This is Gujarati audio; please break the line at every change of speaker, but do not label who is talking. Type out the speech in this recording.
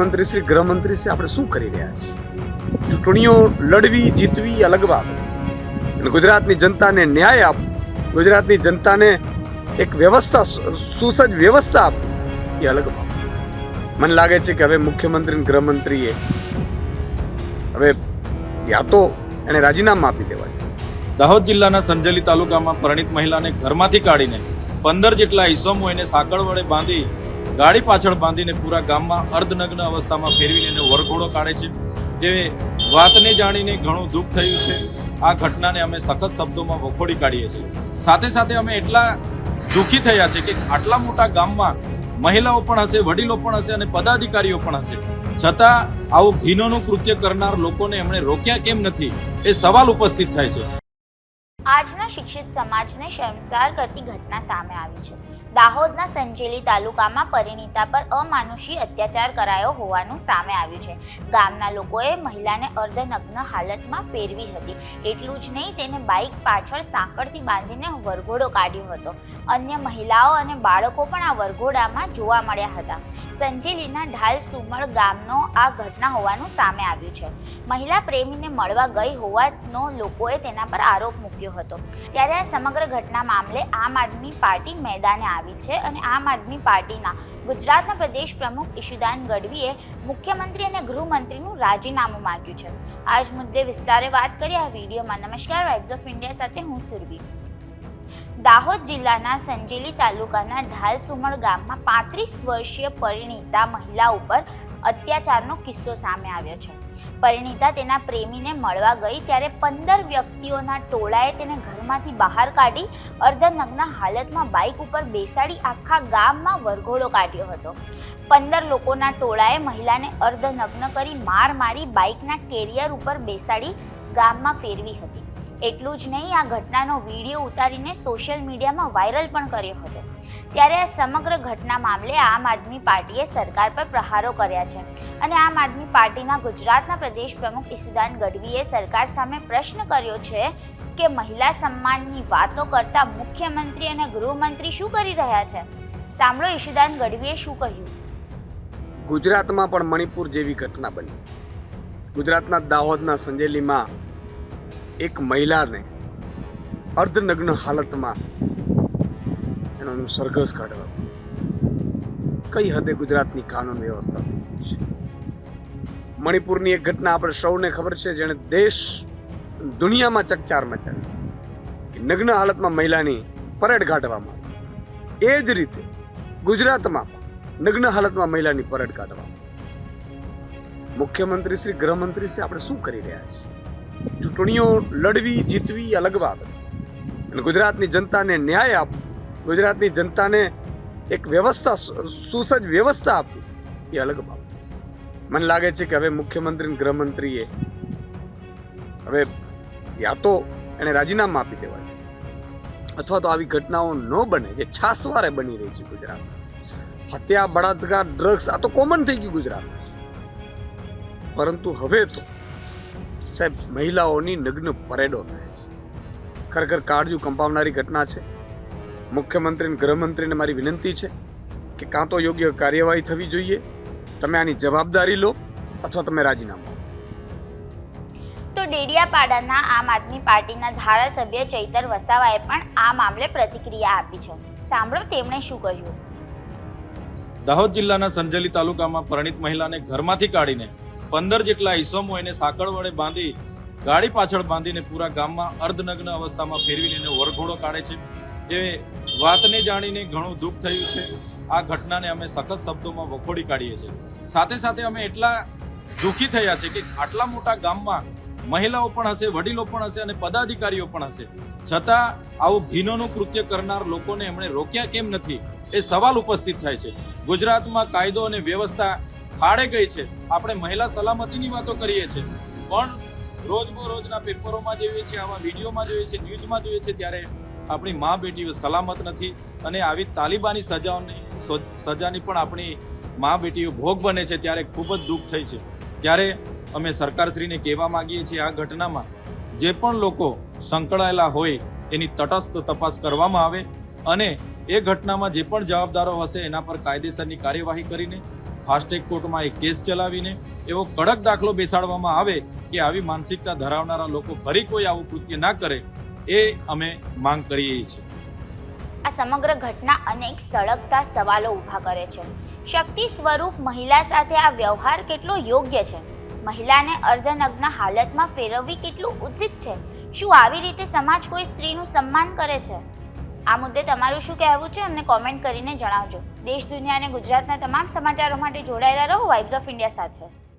મુખ્યમંત્રી શ્રી ગૃહમંત્રી શ્રી આપણે શું કરી રહ્યા છીએ? ચૂંટણીઓ લડવી, જીતવી અલગ બાબત ગુજરાતની જનતાને ન્યાય આપવો ગુજરાતની જનતાને એક વ્યવસ્થા, સુસજ્જ વ્યવસ્થા આપવી એ અલગ બાબત મને લાગે છે કે હવે મુખ્યમંત્રી ગૃહમંત્રીએ હવે યા તો એને રાજીનામું આપી દેવાય
દાહોદ જિલ્લાના સંજેલી તાલુકામાં પરણિત મહિલાને ઘરમાંથી કાઢીને પંદર જેટલા ઈસમો એને સાંકળ વડે બાંધી ગાડી પાછળ બાંધીને પૂરા ગામમાં અર્ધનગ્ન અવસ્થામાં ફેરવીને એને વરઘોડો કાઢે છે. જે વાતને જાણીને ઘણું દુઃખ થયું છે. આ ઘટનાને અમે સખત શબ્દોમાં વખોડી કાઢીએ છીએ. સાથે સાથે અમે એટલા દુઃખી થયા છે કે આટલા મોટા ગામમાં મહિલાઓ પણ હશે, વડીલો પણ હશે અને પદાધિકારીઓ પણ હશે. છતાં આવું ઘીનોનું કૃત્ય કરનાર લોકોને એમણે રોક્યા કેમ નથી એ સવાલ ઉપસ્થિત થાય છે.
આજના શિક્ષિત સમાજને શર્મસાર કરતી ઘટના સામે આવી છે. દાહોદના સંજેલી તાલુકામાં પરિણીતા પર અમાનુષી અત્યાચાર કરાયો હોવાનું સામે આવ્યું છે. ગામના લોકોએ મહિલાને અર્ધનગ્ન હાલતમાં ફેરવી હતી. એટલું જ નહીં, તેને બાઇક પાછળ સાંકળથી બાંધીને વરઘોડો કાઢ્યો હતો. અન્ય મહિલાઓ અને બાળકો પણ આ વરઘોડામાં જોવા મળ્યા હતા. સંજેલીના ઢાલ સુમળ ગામનો આ ઘટના હોવાનું સામે આવ્યું છે. મહિલા પ્રેમીને મળવા ગઈ હોવાનો લોકોએ તેના પર આરોપ મૂક્યો હતો. ત્યારે આ સમગ્ર ઘટના મામલે આમ આદમી પાર્ટી મેદાને આવી છે અને આમ આદમી પાર્ટીના ગુજરાતના પ્રદેશ પ્રમુખ ઈશુદાન ગઢવીએ મુખ્યમંત્રી અને ગૃહમંત્રીનું રાજીનામું માંગ્યું છે. આ જ મુદ્દે વિસ્તારે વાત કરી આ વિડીયોમાં નમસ્કાર વાઇબ્સ ઓફ ઇન્ડિયા સાથે હું સુરભી. દાહોદ જિલ્લાના સંજેલી તાલુકાના ઢાલસુમળ ગામમાં પાંત્રીસ વર્ષીય પરિણીતા મહિલા ઉપર અત્યાચારનો કિસ્સો સામે આવ્યો છે. પરિણીતા તેના પ્રેમીને મળવા ગઈ ત્યારે પંદર વ્યક્તિઓના ટોળાએ તેને ઘરમાંથી બહાર કાઢી અર્ધનગ્ન હાલતમાં બાઇક ઉપર બેસાડી આખા ગામમાં વરઘોડો કાઢ્યો હતો. પંદર લોકોના ટોળાએ મહિલાને અર્ધનગ્ન કરી માર મારી બાઇકના કેરિયર ઉપર બેસાડી ગામમાં ફેરવી હતી. એટલું જ નહીં, આ ઘટનાનો વીડિયો ઉતારીને સોશિયલ મીડિયામાં વાયરલ પણ કર્યો હતો. ત્યારે આ સમગ્ર ઘટના મામલે આમ આદમી પાર્ટીએ સરકાર પર પ્રહારો કર્યા છે. અને આમ આદમી પાર્ટીના ગુજરાતના પ્રદેશ પ્રમુખ ઈસુદાન ગઢવીએ સરકાર સામે પ્રશ્ન કર્યો છે કે મહિલા સન્માનની વાતો કરતા મુખ્યમંત્રી અને ગૃહમંત્રી શું કરી રહ્યા છે? સાંભળો ઈશુદાન ગઢવીએ શું કહ્યું.
ગુજરાતમાં પણ મણિપુર જેવી ઘટના બની. ગુજરાતના દાહોદના સંજેલીમાં એક મહિલાને અર્ધનગ્ન હાલતમાં એનો સરઘસ કાઢવા કઈ હદે ગુજરાતની કાનૂન વ્યવસ્થા છે? મણિપુરની એક ઘટના આપણે સૌને ખબર છે, જેણે દેશ દુનિયામાં ચકચાર મચાવી. નગ્ન હાલતમાં મહિલાની પરેડ કાઢવામાં એ જ રીતે ગુજરાતમાં નગ્ન હાલતમાં મહિલાની પરેડ કાઢવામાં મુખ્યમંત્રી શ્રી, ગૃહમંત્રી શ્રી આપણે શું કરી રહ્યા છે ચૂંટણીઓ લડવી, જીતવી, અલગ બાબત છે. અને ગુજરાતની જનતાને ન્યાય આપવો ગુજરાતની જનતાને એક વ્યવસ્થા, સુસજ્જ વ્યવસ્થા આપવી. એ અલગ બાબત છે. મને લાગે છે કે હવે મુખ્યમંત્રી ગૃહમંત્રીએ હવે યા તો એને રાજીનામું આપી દેવા અથવા તો આવી ઘટનાઓ ન બને, જે છાસવારે બની રહી છે ગુજરાત. હત્યા, બળાત્કાર ડ્રગ્સ આ તો કોમન થઈ ગયું ગુજરાત. પરંતુ હવે તો સાહેબ, મહિલાઓની નગ્ન પરેડો થાય છે. ખરેખર કાળજું કંપાવનારી ઘટના છે. મુખ્યમંત્રી અને ગૃહમંત્રીને મારી વિનંતી છે કે કાં તો યોગ્ય કાર્યવાહી થવી જોઈએ. તમે આની જવાબદારી લો અથવા તમે રાજીનામું.
તો ડેડિયાપાડાના આમ આદમી પાર્ટીના ધારાસભ્ય ચૈતર વસાવાએ પણ આ મામલે પ્રતિક્રિયા આપી છે. સાંભળો તેમણે શું કહ્યું.
દાહોદ જિલ્લાના સંજેલી તાલુકામાં પરણિત મહિલાને ઘરમાંથી કાઢીને પંદર જેટલા ઈસમો એને સાંકળ વડે બાંધી ગાડી પાછળ બાંધીને પૂરા ગામમાં અર્ધનગ્ન અવસ્થામાં ફેરવીને એને વરઘોડો કાઢે છે. જે વાતને જાણીને ઘણું દુઃખ થયું છે. આ ઘટનાને અમે સખત શબ્દોમાં વખોડી કાઢીએ છીએ. સાથે સાથે અમે એટલા દુઃખી થયા છે કે આટલા મોટા ગામમાં મહિલાઓ પણ હશે, વડીલો પણ હશે અને પદાધિકારીઓ પણ હશે. છતાં આવું ઘીનોનું કૃત્ય કરનાર લોકોને એમણે રોક્યા કેમ નથી એ સવાલ ઉપસ્થિત થાય છે. ગુજરાતમાં કાયદો અને વ્યવસ્થા ખાડે ગઈ છે. આપણે મહિલા સલામતીની વાતો કરીએ છીએ. પણ રોજબરોજના પેપરોમાં જોઈએ છીએ, આવા વિડીયોમાં જોઈએ છીએ, ન્યૂઝમાં જોઈએ છીએ, ત્યારે આપણી મા બેટીઓ સલામત નથી અને આવી તાલિબાની સજાઓની સજાની પણ આપણી મા બેટીઓ ભોગ બને છે ત્યારે ખૂબ જ દુઃખ થઈ છે. ત્યારે અમે સરકારશ્રીને કહેવા માંગીએ છીએ આ ઘટનામાં જે પણ લોકો સંકળાયેલા હોય એની તટસ્થ તપાસ કરવામાં આવે અને એ ઘટનામાં જે પણ જવાબદારો હશે એના પર કાયદેસરની કાર્યવાહી કરીને ફાસ્ટેગ કોર્ટમાં એક કેસ ચલાવીને એવો કડક દાખલો બેસાડવામાં આવે કે આવી માનસિકતા ધરાવનારા લોકો ફરી કોઈ આવું કૃત્ય ના કરે એ અમે માંગ કરીએ છીએ.
આ સમગ્ર ઘટના અનેક સળગતા સવાલો ઊભા કરે છે. શક્તિ સ્વરૂપ મહિલા સાથે આ વ્યવહાર કેટલો યોગ્ય છે? મહિલાને અર્ધનગ્ન હાલતમાં ફેરવવી કેટલું ઉચિત છે? શું આવી રીતે સમાજ કોઈ સ્ત્રીનું સન્માન કરે છે? આ મુદ્દે તમારું શું કહેવું છે? અમને કોમેન્ટ કરીને જણાવજો. દેશ, દુનિયા અને ગુજરાતના તમામ સમાચારો માટે જોડાયેલા રહો. વાઇબ્સ ઓફ ઇન્ડિયા સાથે.